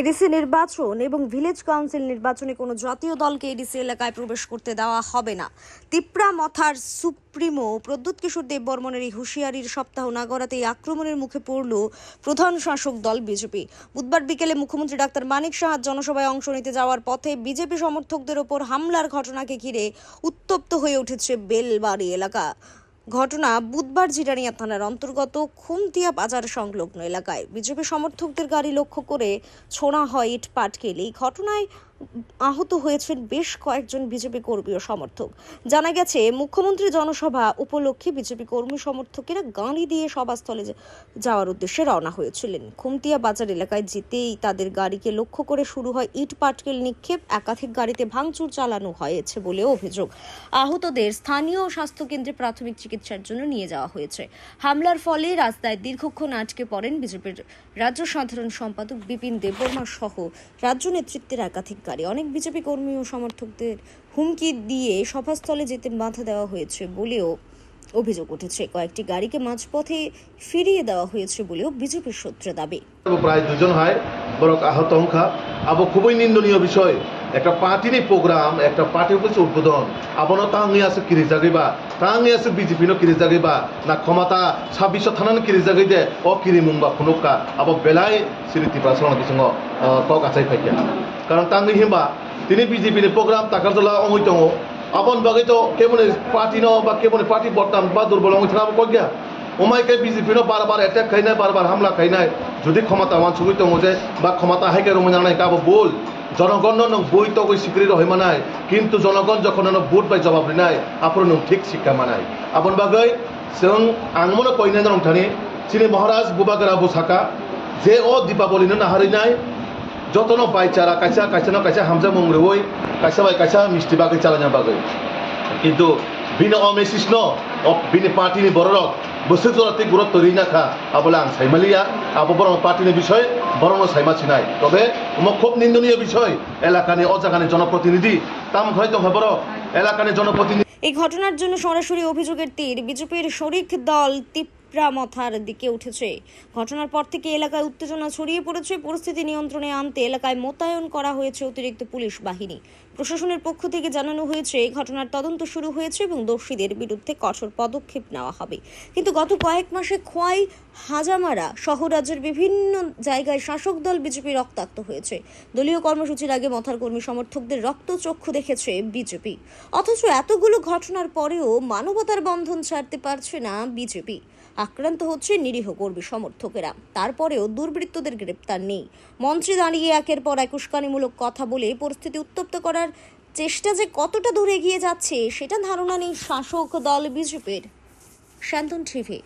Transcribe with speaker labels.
Speaker 1: ADC নির্বাচন এবং village council নির্বাচনে কোনো জাতীয় দলকে এডিসি এলাকায় প্রবেশ করতে দেওয়া হবে না। তিপ্রা মথার সুপ্রিমো প্রদ্যুৎ কিশোর দেব বর্মনের এই হুঁশিয়ারির সপ্তাহ না গড়াতেই আক্রমণের মুখে পড়ল প্রধান শাসক দল বিজেপি। বুধবার বিকেলে মুখ্যমন্ত্রী ডাক্তার মানিক সাহার জনসভায় অংশ নিতে যাওয়ার পথে বিজেপি সমর্থকদের ওপর হামলার ঘটনাকে ঘিরে উত্তপ্ত হয়ে উঠেছে বেলবাড়ি এলাকা। ঘটনা বুধবার জিরানিয়া থানার অন্তর্গত খুমতিয়া বাজার সংলগ্ন এলাকায়। বিজেপি সমর্থকদের গাড়ি লক্ষ্য করে ছোড়া হয় ইট পাটকেল এই ঘটনায় আহত হয়েছেন বেশ কয়েকজন বিজেপি কর্মী ও সমর্থক। জানা গেছে, মুখ্যমন্ত্রী জনসভা উপলক্ষে বিজেপি কর্মী সমর্থকেরা গাড়ি দিয়ে সভাস্থলে যাওয়ার উদ্দেশ্যে রওনা হয়েছিলেন। খুমতিয়া বাজার এলাকায় যেতেই তাদের গাড়িকে লক্ষ্য করে শুরু হয় ইট পাটকেল নিক্ষেপ, একাধিক গাড়িতে ভাঙচুর চালানো হয়েছে বলেও অভিযোগ। আহতদের স্থানীয় স্বাস্থ্যকেন্দ্রে প্রাথমিক চিকিৎসার জন্য নিয়ে যাওয়া হয়েছে। হামলার ফলে রাস্তায় দীর্ঘক্ষণ আটকে পড়েন বিজেপির রাজ্য সাধারণ সম্পাদক বিপিন দেববর্মা সহ রাজ্য নেতৃত্বের একাধিক গাড়ি অনেক বিজেপি কর্মী ও সমর্থকদের হুমকি দিয়ে সভাস্থলে যেতে বাধা দেওয়া হয়েছে বলেও অভিযোগ উঠেছে। কয়েকটি গাড়িকে মাঝপথে ফিরিয়ে দেওয়া হয়েছে বলেও বিজেপির সূত্রে দাবি।
Speaker 2: প্রায় দুজন হয়, বরং আহত সংখ্যা আবো খুবই নিন্দনীয় বিষয়। একটা পার্টিনি প্রোগ্রাম, একটা পার্টি উপরে উদ্বোধন। আবনো তাঙ্গি আছে কিরি জাগিবা। তাঙ্গি আছে বিজেপি নো কিরি জাগিবা। না ক্ষমতা ছাব্বিশ থানানো কিরি জাগি দে ও কিরি মুংবা খুনুকা আবো বেলাই শ্রী ত্রিপুরা কিছু কক আচাই ফাইকিয়া। কারণ তাঙ্গি হিমা, তিনি বিজেপির প্রোগ্রাম তাকার তাকারতলা অঙ্গিতং আপন বাকি তো কেমনে পার্টি ন বা কেমনে পার্টি বর্তমান বা দুর্বল অঙ্গি থাকা কজ্ঞা ওমাইকে বিজেপি বারবার এটাক খাই নাই, বারবার হামলা খাই নাই। যদি ক্ষমতা আমার ছবি তো যে, বা ক্ষমতা হাইকে রোমনা নাই কাবো বল জনগণ বই তো কই স্বীকৃতি রহিমা নাই কিন্তু জনগণ যখন ভোট পাই জবাব নাই, আপন নং ঠিক শিক্ষা মানাই। আপন বাগৈ जों आंमोनो कयनाय दं थानि सिनि महाराज बुबागोरा बुसाका जे अ दिपावलिनो নাই যতন কাইসা কাইসা ন কাইসা হামজা মংরুই কাইসা বাই কাইসা মিষ্টি বাগৈ চালানা বাগৈ কিন্তু বিনো অমেসিস ন বিনি পার্টিনি বড়রক বসে জোরাতে গুরুত্ব রি নাখা আবলে আং সাইমালিয়া আবো বরং পার্টিনি বিষয় বরং সাইমাছি নাই। তবে আমার খুব নিন্দনীয় বিষয়, এলাকানি অজাগানি জনপ্রতিনিধি, তাম হয়তো বড় এলাকানি জনপ্রতিনিধি
Speaker 1: এই ঘটনার জন্য সরাসরি অভিযোগের তীর, বিজেপির শরিক দল তিপ্রামথার দিকে উঠেছে। ঘটনার পর থেকে এলাকায় উত্তেজনা ছড়িয়ে পড়েছে। পরিস্থিতি নিয়ন্ত্রণে আনতে এলাকায় মোতায়েন করা হয়েছে অতিরিক্ত পুলিশ বাহিনী। প্রশাসনের পক্ষ থেকে জানানো হয়েছে, এই ঘটনার তদন্ত শুরু হয়েছে এবং দোষীদের বিরুদ্ধে কঠোর পদক্ষেপ নেওয়া হবে। কিন্তু গত কয়েক মাসে খোয়াই, হাজামারা সহ রাজ্যের বিভিন্ন জায়গায় শাসক দল বিজেপি রক্তাক্ত হয়েছে। দলীয় কর্মসূচির আগে মথার কর্মী সমর্থকদের রক্তচক্ষু দেখেছে বিজেপি। অথচ এতগুলো ঘটনার পরেও মানবতার বন্ধন ছাড়তে পারছে না বিজেপি। আক্রান্ত হচ্ছে নিরীহ কর্মী সমর্থকেরা। তারপরেও দুর্বৃত্তদের গ্রেপ্তার নেই। মন্ত্রী দাঁড়িয়ে একের পর এক উস্কানিমূলক কথা বলে পরিস্থিতি উত্তপ্ত করার চেষ্টা যে কতটা দূরে এগিয়ে যাচ্ছে, সেটা ধারণা নেই শাসক দল বিজেপির। শান্তন টিভি।